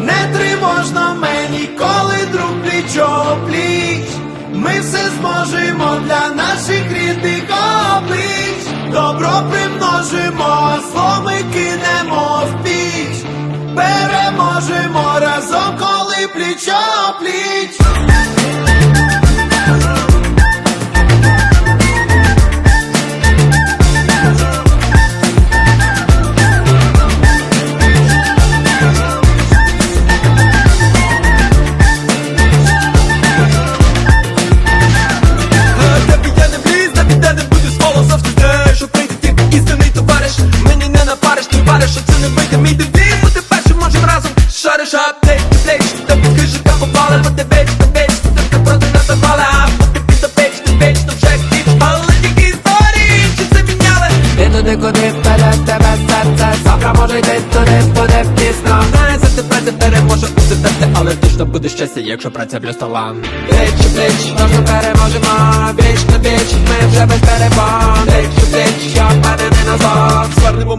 Не тривожно мені, коли друг плічо пліч. Ми все зможемо для наших рідних облич. Добро примножимо, зло кинемо в піч. Переможемо разом, коли плічо пліч. Вийде мій девіз Бути першим можем разом. Шариш аптек, плеч, під крижика попали Бо ти веч, ти веч, ти ти проти нас запала А бути під опеч, ти веч, то вже Але тільки історії, чи це міняли? Ти туди, куди вперед тебе серце? Завтра може йти туди, буде пізно. Знає, за те праця переможе у тебе Але точно буде щастя, якщо праця плюс талант Плеч плеч, разом переможемо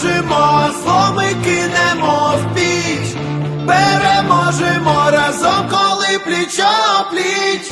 примножимо, зломи зло ми кинемо в піч. Переможемо разом, коли плічо пліч.